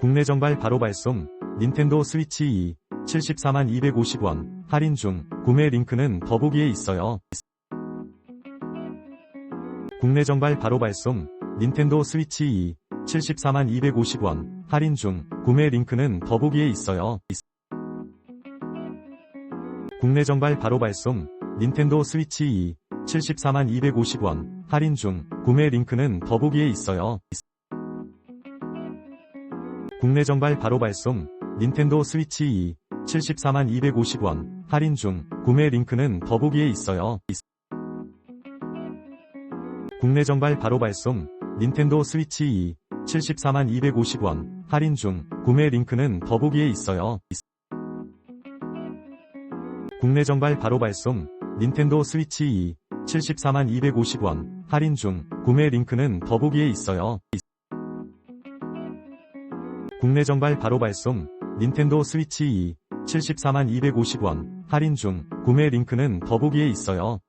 국내 정발 바로 발송 닌텐도 스위치 2 74만 250원 할인 중 구매 링크는 더보기에 있어요. 국내 정발 바로 발송 닌텐도 스위치 2 74만 250원 할인 중 구매 링크는 더보기에 있어요. 국내 정발 바로 발송 닌텐도 스위치 2 74만 250원 할인 중 구매 링크는 더보기에 있어요. 국내 정발 바로 발송 닌텐도 스위치 2 74만 250원 할인 중 구매 링크는 더보기에 있어요. 국내 정발 바로 발송 닌텐도 스위치 2 74만 250원 할인 중 구매 링크는 더보기에 있어요. 국내 정발 바로 발송 닌텐도 스위치 2 74만 250원 할인 중 구매 링크는 더보기에 있어요. 국내 정발 바로 발송 닌텐도 스위치 2 74만 250원 할인 중 구매 링크는 더보기에 있어요.